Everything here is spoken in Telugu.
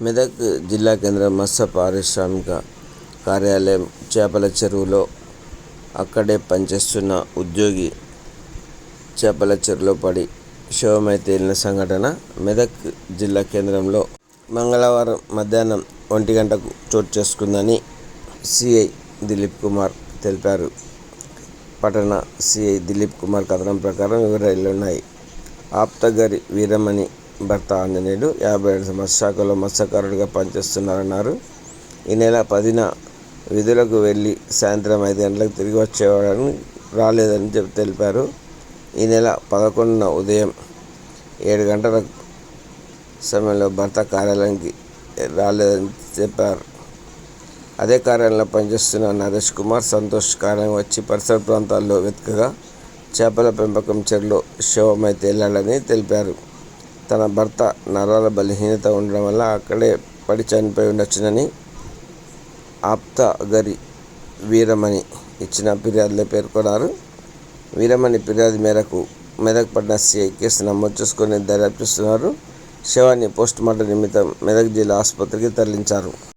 మెదక్ జిల్లా కేంద్రం మత్స్య పారిశ్రామిక కార్యాలయం చేపల చెరువులో అక్కడే పనిచేస్తున్న ఉద్యోగి చేపల చెరువులో పడి శవమై తేలిన సంఘటన మెదక్ జిల్లా కేంద్రంలో మంగళవారం మధ్యాహ్నం ఒంటి గంటకు చోటు చేసుకుందని సిఐ దిలీప్ కుమార్ తెలిపారు. పట్టణ సిఐ దిలీప్ కుమార్ కథనం ప్రకారం వివరాలున్నాయి ఆప్తగరి వీరమణి భర్త ఆంజనేయుడు యాభై ఏడు మత్స్యశాఖలో మత్స్యకారుడిగా పనిచేస్తున్నారన్నారు. ఈ నెల పదిన విధులకు వెళ్ళి సాయంత్రం ఐదు గంటలకు తిరిగి వచ్చేవాడని రాలేదని చెప్పి తెలిపారు. ఈ నెల పదకొండున ఉదయం ఏడు గంటల సమయంలో భర్త కార్యాలయానికి రాలేదని చెప్పారు. అదే కార్యాలయంలో పనిచేస్తున్న నరేష్ కుమార్ సంతోష్ కార్యాలయం వచ్చి పరిసర ప్రాంతాల్లో వెతకగా చేపల పెంపకం చెరులో శవమై తేలాడని తెలిపారు. తన భర్త నరాల బలహీనత ఉండడం వల్ల అక్కడే పడి చనిపోయి ఉండొచ్చునని ఆప్తగరి వీరమణి ఇచ్చిన ఫిర్యాదులో పేర్కొన్నారు. వీరమణి ఫిర్యాదు మేరకు మెదక్ పట్టణ సిఐ కేసు నమోదు చేసుకుని దర్యాప్తు చేస్తున్నారు. శవాన్ని పోస్టుమార్టం నిమిత్తం మెదక్ జిల్లా ఆసుపత్రికి తరలించారు.